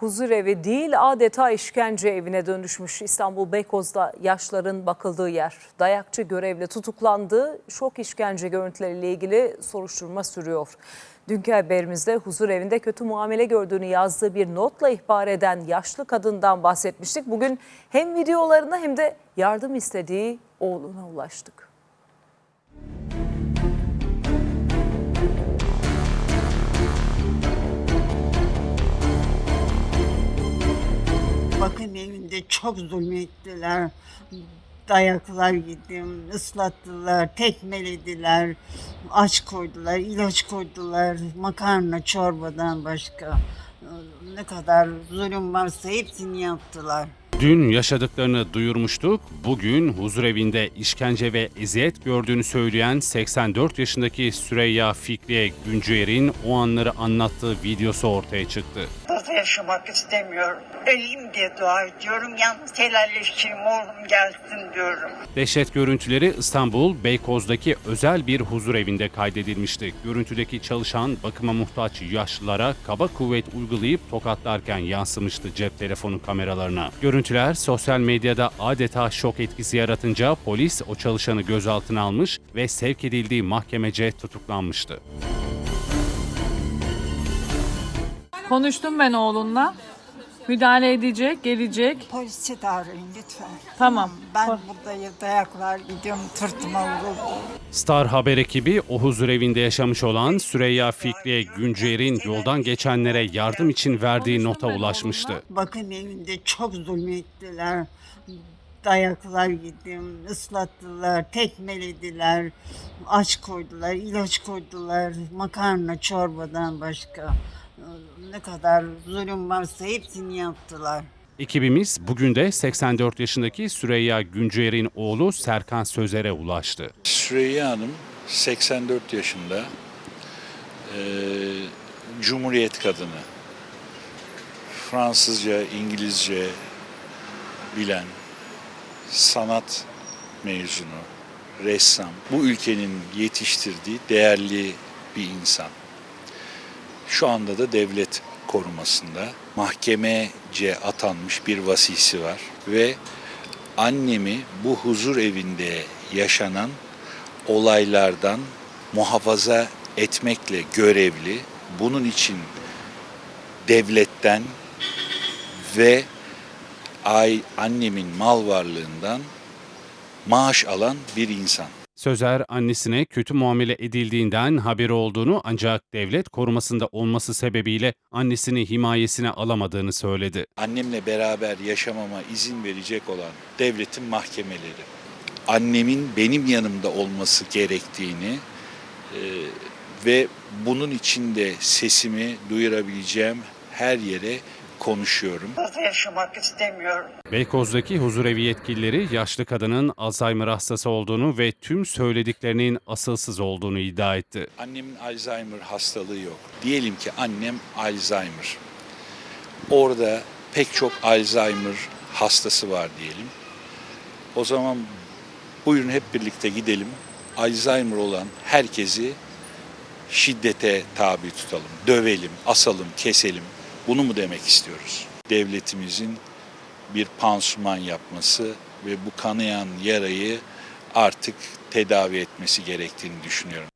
Huzurevi değil adeta işkence evine dönüşmüş İstanbul Beykoz'da yaşların bakıldığı yer. Dayakçı görevli tutuklandı. Şok işkence görüntüleriyle ilgili soruşturma sürüyor. Dünkü haberimizde huzur evinde kötü muamele gördüğünü yazdığı bir notla ihbar eden yaşlı kadından bahsetmiştik. Bugün hem videolarına hem de yardım istediği oğluna ulaştık. Evinde çok zulmettiler. Dayaklar yedim, ıslattılar, tekmelediler, aç koydular, ilaç koydular, makarna, çorbadan başka. Ne kadar zulüm varsa hepsini yaptılar. Dün yaşadıklarını duyurmuştuk. Bugün huzurevinde işkence ve eziyet gördüğünü söyleyen 84 yaşındaki Süreyya Fikriye Güncüer'in o anları anlattığı videosu ortaya çıktı. Yaşamak istemiyorum. Öleyim diye dua ediyorum. Yalnız helalleşeyim oğlum gelsin diyorum. Dehşet görüntüleri İstanbul Beykoz'daki özel bir huzurevinde kaydedilmişti. Görüntüdeki çalışan bakıma muhtaç yaşlılara kaba kuvvet uygulayıp tokatlarken yansımıştı cep telefonu kameralarına. Görüntüler sosyal medyada adeta şok etkisi yaratınca polis o çalışanı gözaltına almış ve sevk edildiği mahkemece tutuklanmıştı. Konuştum ben oğlunla. Müdahale edecek, gelecek. Polisi de arayın lütfen. Tamam. Ben burada dayaklar gidiyorum, tırtıma vuruldu. Star Haber ekibi o huzurevinde yaşamış olan Süreyya Fikriye Güncer'in yoldan geçenlere yardım için verdiği nota ulaşmıştı. Bakın evinde çok zulmettiler. Dayaklar yedim, ıslattılar, tekmelediler, aç koydular, ilaç koydular, makarna, çorbadan başka. Ne kadar zulüm varsa hepsini yaptılar. Ekibimiz bugün de 84 yaşındaki Süreyya Güncer'in oğlu Serkan Sözer'e ulaştı. Süreyya Hanım 84 yaşında eee, Cumhuriyet kadını. Fransızca, İngilizce bilen, sanat mezunu, ressam. Bu ülkenin yetiştirdiği değerli bir insan. Şu anda da devlet korumasında mahkemece atanmış bir vasisi var ve annemi bu huzur evinde yaşanan olaylardan muhafaza etmekle görevli. Bunun için devletten ve ay annemin mal varlığından maaş alan bir insan. Sözer annesine kötü muamele edildiğinden haberi olduğunu ancak devlet korumasında olması sebebiyle annesini himayesine alamadığını söyledi. Annemle beraber yaşamama izin verecek olan devletin mahkemeleri. Annemin benim yanımda olması gerektiğini e, ve bunun için de sesimi duyurabileceğim her yere konuşuyorum. Burada yaşamak istemiyorum. Beykoz'daki huzurevi yetkilileri yaşlı kadının Alzheimer hastası olduğunu ve tüm söylediklerinin asılsız olduğunu iddia etti. Annemin Alzheimer hastalığı yok. Diyelim ki annem Alzheimer. Orada pek çok Alzheimer hastası var diyelim. O zaman buyurun hep birlikte gidelim. Alzheimer olan herkesi şiddete tabi tutalım, dövelim, asalım, keselim. Bunu mu demek istiyoruz? Devletimizin bir pansuman yapması ve bu kanayan yarayı artık tedavi etmesi gerektiğini düşünüyorum.